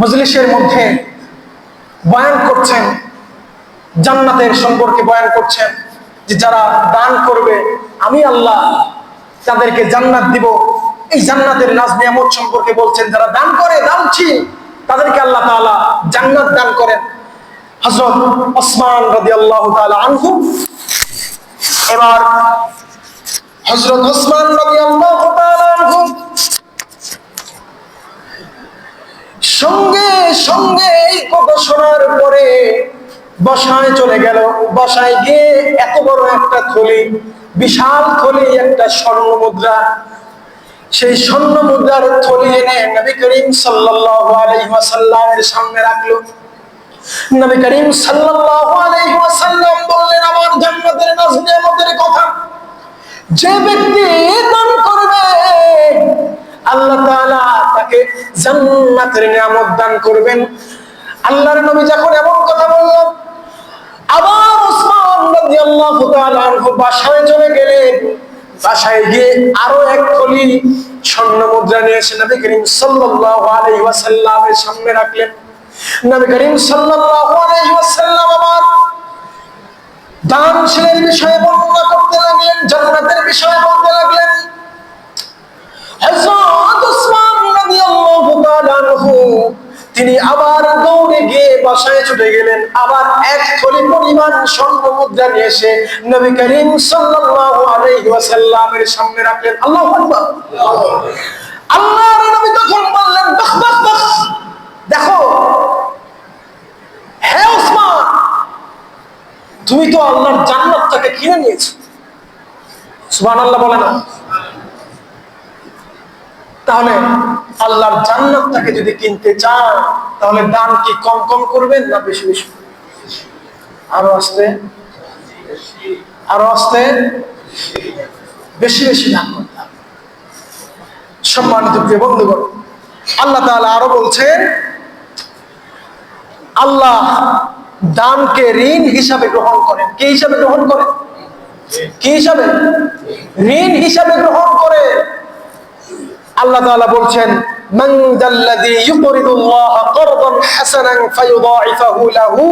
মজলিসের মধ্যে বয়ান করছেন, জান্নাতের সম্পর্কে বয়ান করছেন যে যারা দান করবে, আমি আল্লাহ তাদেরকে জান্নাত দিব। এই জান্নাতের নাজ নিয়ামত সম্পর্কে বলছেন, যারা দান করে দানছি তাদেরকে আল্লাহ তাআলা জান্নাত দান করেন। হযরত ওসমান রাদিয়াল্লাহু তাআলা আনহু, এবার হযরত ওসমান রাদিয়াল্লাহু তাআলা আনহু সঙ্গে শোনার পরে বসায় চলে গেল। বসায় গিয়ে এত বড় একটা থলি, বিশাল থলি, একটা স্বর্ণ মুদ্রা। সেই স্বর্ণ মুদ্রার থলি এনে নবী করিম ওয়াসাল্লামের সামনে রাখল। নবী করিম বললেন, আমার কথা। যে ব্যক্তি দান করবে, আল্লাহ তাকে জান্নাতের নিয়ামত দান করবেন। আল্লাহর নবী যখন এমন কথা বললেন, আবার রাদিয়াল্লাহু তাআলা বাসায় চলে গেলেন। বাসায় গিয়ে আরও এক থলি স্বর্ণ মুদ্রা নিয়ে এসে নবী করিম সাল্লাল্লাহু আলাইহি ওয়াসাল্লামের সামনে রাখলেন। নবী করিম সাল্লাল্লাহু আলাইহি ওয়াসাল্লাম আবার দানশীলের বিষয়ে বর্ণনা করতে লাগলেন, জান্নাতের বিষয়ে বলতে লাগলেন। হযরত ওসমান রাদিয়াল্লাহু তাআলা তিনি আবার দৌড়ে গিয়ে বাসায় ছুটে গেলেন। আবার এক থলি পরিমাণ স্বর্ণ মুদ্রা নিয়ে এসে নবী করিম সাল্লাল্লাহু আলাইহি ওয়াসাল্লামের সামনে রাখলেন। আল্লাহু আকবার। আল্লাহর নবী তখন বললেন, বাহ বাহ বাহ, দেখো, হে ওসমান, তুমি তো আল্লাহর জান্নাতটাকে কিনে নিয়েছো। সুবহানাল্লাহ বলে না। তাহলে আল্লাহর জান্নাতটাকে যদি কিনতে চান তাহলে দান কি কম কম করবেন না বেশি বেশি? আরও আসতে? আরও আসতে? বেশি বেশি দান করতে সম্মানিত প্রিয় বন্ধুগণ, আল্লাহ তাআলা আরও বলছেন, আল্লাহ দানকে ঋণ হিসাবে গ্রহণ করেন। কি হিসাবে গ্রহণ করেন কি হিসাবে? ঋণ হিসাবে গ্রহণ করে। আল্লাহ তাআলা বলছেন মান যাল্লাযী ইউকরিদুল্লাহ করদান হাসানান ফায়ুদাইফাহু লাহু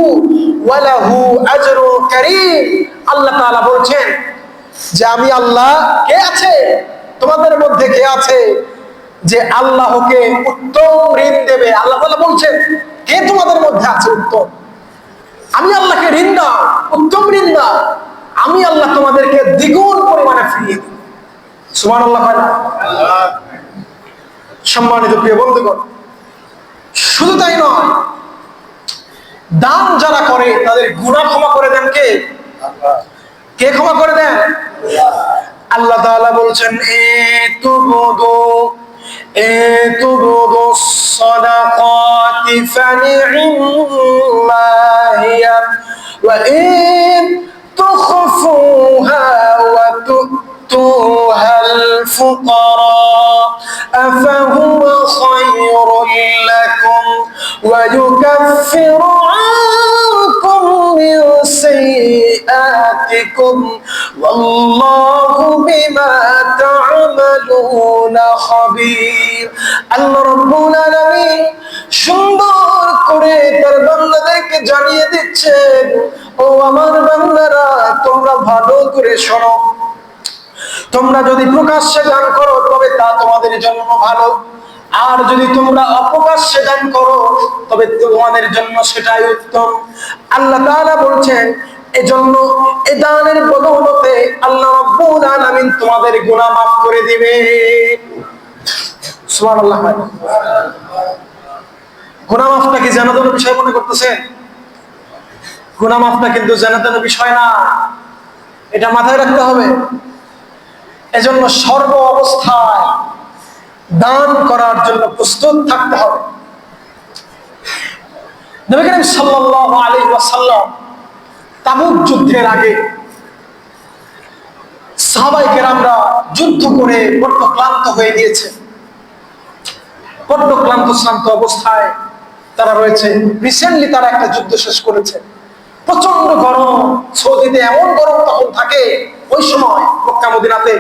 ওয়া লাহু আজরুন কারীম। আল্লাহ তাআলা বলছেন যে আমি আল্লাহ কে আছে? তোমাদের মধ্যে কে আছে যে আল্লাহকে উত্তম ঋণ দেবে? আল্লাহ তাআলা বলছেন, কে তোমাদের মধ্যে আছে উত্তম? আমি আল্লাহকে ঋণ দাও উত্তম ঋণ দাও আমি আল্লাহ তোমাদেরকে দ্বিগুণ পরিমাণে ফিরিয়ে দিই। সুবহানাল্লাহ না? সম্মানিত প্রিয় বন্ধুগণ, শুধু তাই নয়, দান যারা করে, তাদের গুনাহ ক্ষমা করে দেন কে? কে ক্ষমা করে দেন? আল্লাহ তাআলা বলছেন এ তুবুদু এ তুবুদু সাদাকাতি ফানি'ম্মা হিয়া ওয়া ইন তুখফুহা ওয়া তু'তুহা الفقراء أفهو خير لكم ويكفر عنكم من سيئاتكم والله بما تعملون خبير আল্লাহ রব্বুল আলামিন সুন্দর করে তার বান্দাদেরকে জানিয়ে দিচ্ছেন ও আমার বান্দারা তোমরা ভালো করে শোনো তোমরা যদি প্রকাশ্যে দান করো, তবে তা তোমাদের জন্য ভালো। আর যদি তোমরা অপ্রকাশ্যে দান করো, তবে তোমাদের জন্য সেটাই উত্তম। আল্লাহ তাআলা বলছেন, এজন্য এ দানের বদৌলতে আল্লাহ আলামিন তোমাদের গুনাহ করে দিবে। সুবহানাল্লাহ গুনাহ মাফটা কি জানানোর বিষয় মনে করতেছেন গুনাহ মাফটা কিন্তু জানানোর বিষয় না। এটা মাথায় রাখতে হবে। এজন্য সর্ব অবস্থায় দান করার জন্য প্রস্তুত থাকতে হবে। যুদ্ধের আগে যুদ্ধ করে ক্লান্ত হয়ে ক্লান্ত শ্রান্ত অবস্থায় তারা রয়েছে। রিসেন্টলি তারা একটা যুদ্ধ শেষ করেছে। প্রচণ্ড গরম, সৌদিতে এমন গরম তখন থাকে, ওই সময় মক্কা মদিনাতে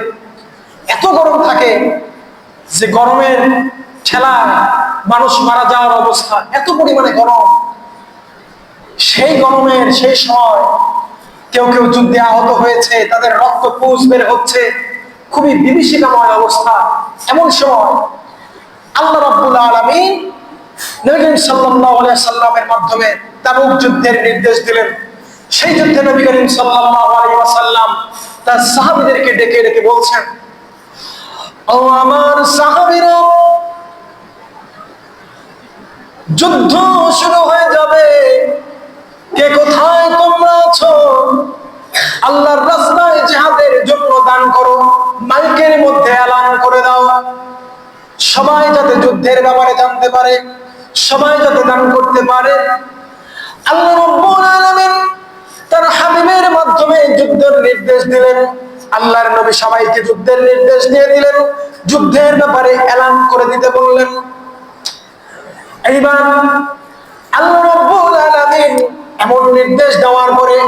এত গরম থাকে যে গরমের ঠেলা মানুষ মারা যাওয়ার অবস্থা, এত পরিমাণে গরম। সেই গরমের সেই সময় কেউ কেউ যুদ্ধে আহত হয়েছে, তাদের রক্ত পুষ বের হচ্ছে। খুবই বিভীষিকাময় অবস্থা। এমন সময় আল্লাহ রাব্বুল সাল্লামের মাধ্যমে তাবুক যুদ্ধের নির্দেশ দিলেন। সেই যুদ্ধে নবী করিম ওয়াসাল্লাম তার সাহাবীদেরকে ডেকে ডেকে বলছেন ও আমার যুদ্ধ শুরু হয়ে যাবে। কে কোথায় তোমরা আছো? আল্লাহর রাস্তায় জিহাদের জন্য দান করো, মাইকের মধ্যে এলান করে দাও। সবাই যাতে যুদ্ধের ব্যাপারে জানতে পারে, সবাই যাতে দান করতে পারে। আল্লাহ রাব্বুল আলামিন তার হাবিবের মাধ্যমে যুদ্ধের নির্দেশ দিলেন। আল্লাহর নবী সবাইকে যুদ্ধের নির্দেশ দিয়ে দিলেন। যুদ্ধের ব্যাপারে এলান করে দিতে বললেন। এইবার আল্লাহ রব্বুল আলামিন এমন নির্দেশ দেওয়ার পরে